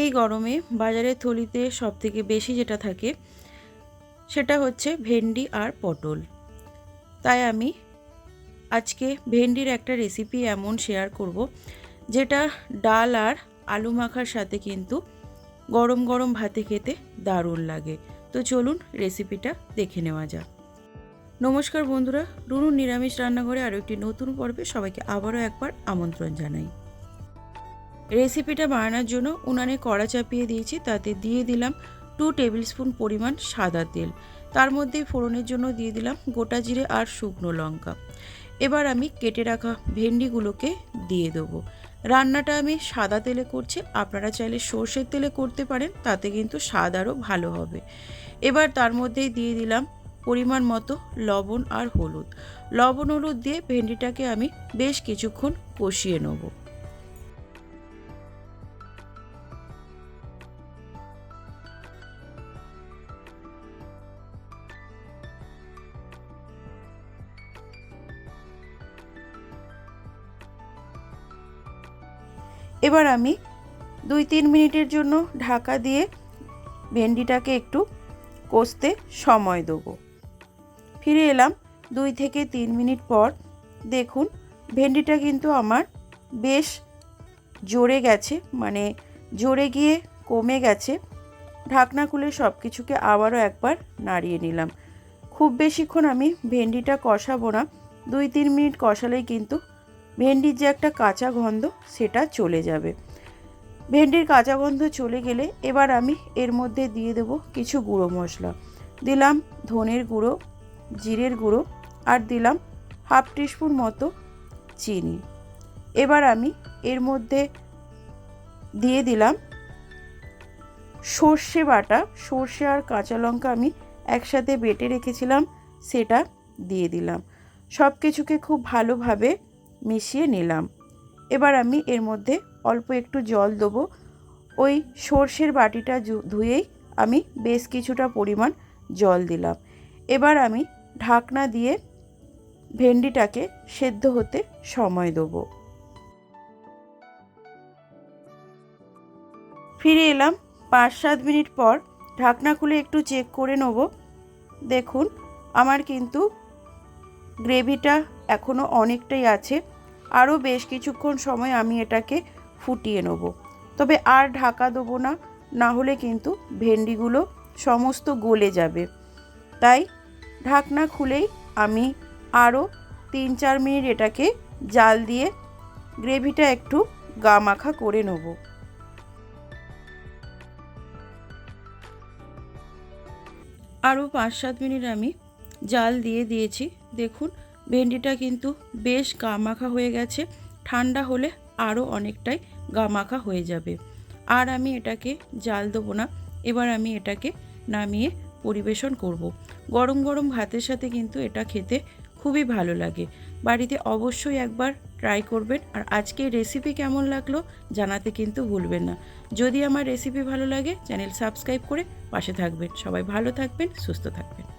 এই গরমে বাজারের থলিতে সব থেকে বেশি যেটা থাকে, সেটা হচ্ছে ভেন্ডি আর পটল। তাই আমি আজকে ভেন্ডির একটা রেসিপি এমন শেয়ার করব, যেটা ডাল আর আলু মাখার সাথে কিন্তু গরম গরম ভাতে খেতে দারুণ লাগে। তো চলুন রেসিপিটা দেখে নেওয়া যাক। নমস্কার বন্ধুরা, রুনুর নিরামিষ রান্নাঘরে আরও একটি নতুন পর্বে সবাইকে আবারও একবার আমন্ত্রণ জানাই। রেসিপিটা বানানোর জন্য উনানে কড়া চাপিয়ে দিয়েছি, তাতে দিয়ে দিলাম টু টেবিল স্পুন পরিমাণ সাদা তেল। তার মধ্যে ফোড়নের জন্য দিয়ে দিলাম গোটা জিরে আর শুকনো লঙ্কা। এবার আমি কেটে রাখা ভেন্ডিগুলোকে দিয়ে দেবো। রান্নাটা আমি সাদা তেলে করছি, আপনারা চাইলে সর্ষের তেলে করতে পারেন, তাতে কিন্তু স্বাদ আরও ভালো হবে। এবার তার মধ্যেই দিয়ে দিলাম পরিমাণ মতো লবণ আর হলুদ। লবণ হলুদ দিয়ে ভেন্ডিটাকে আমি বেশ কিছুক্ষণ কষিয়ে নেব। এবার আমি দুই তিন মিনিটের জন্য ঢাকা দিয়ে ভেন্ডিটাকে একটু কষতে সময় দেবো। ফিরে এলাম দুই থেকে তিন মিনিট পর। দেখুন, ভেন্ডিটা কিন্তু আমার বেশ জোরে গেছে মানে জোরে গিয়ে কমে গেছে। ঢাকনা খুলে সব কিছুকে আবারও একবার নাড়িয়ে নিলাম। খুব বেশিক্ষণ আমি ভেন্ডিটা কষাবো না। দুই তিন মিনিট কষালেই কিন্তু ভেন্ডির যে একটা কাঁচা গন্ধ, সেটা চলে যাবে। ভেন্ডির কাঁচা গন্ধ চলে গেলে এবার আমি এর মধ্যে দিয়ে দেব কিছু গুঁড়ো মশলা। দিলাম ধনের গুঁড়ো, জিরের গুঁড়ো আর দিলাম হাফ টিস্পুন মতো চিনি। এবার আমি এর মধ্যে দিয়ে দিলাম সর্ষে বাটা। সর্ষে আর কাঁচা লঙ্কা আমি একসাথে বেটে রেখেছিলাম, সেটা দিয়ে দিলাম। সব কিছুকে খুব ভালোভাবে মিশিয়ে নিলাম। এবার আমি এর মধ্যে অল্প একটু জল দেবো। ওই সর্ষের বাটিটা ধুয়েই আমি বেশ কিছুটা পরিমাণ জল দিলাম। এবার আমি ঢাকনা দিয়ে ভেন্ডিটাকে সেদ্ধ হতে সময় দেবো। ফিরে এলাম। পাঁচ সাত মিনিট পর ঢাকনা খুলে একটু চেক করে নেব। দেখুন, আমার কিন্তু গ্রেভিটা এখনও অনেকটাই আছে। আরও বেশ কিছুক্ষণ সময় আমি এটাকে ফুটিয়ে নেব। তবে আর ঢাকা দেবো না না হলে কিন্তু ভেন্ডিগুলো সমস্ত গলে যাবে। তাই ঢাকনা খুলেই আমি আরও তিন চার মিনিট এটাকে জাল দিয়ে গ্রেভিটা একটু গা মাখা করে নেব। আরও পাঁচ সাত মিনিট আমি জাল দিয়ে দিয়েছি। দেখুন ভেন্ডিটা কিন্তু বেশ গা মাখা হয়ে গেছে। ঠান্ডা হলে আরও অনেকটাই গা মাখা হয়ে যাবে। আর আমি এটাকে জাল দেবো না। এবার আমি এটাকে নামিয়ে পরিবেশন করব। গরম গরম ভাতের সাথে কিন্তু এটা খেতে খুবই ভালো লাগে। বাড়িতে অবশ্যই একবার ট্রাই করবেন। আর আজকে রেসিপি কেমন লাগল জানাতে কিন্তু ভুলবেন না। যদি আমার রেসিপি ভালো লাগে চ্যানেল সাবস্ক্রাইব করে পাশে থাকবেন। সবাই ভালো থাকবেন, সুস্থ থাকবেন।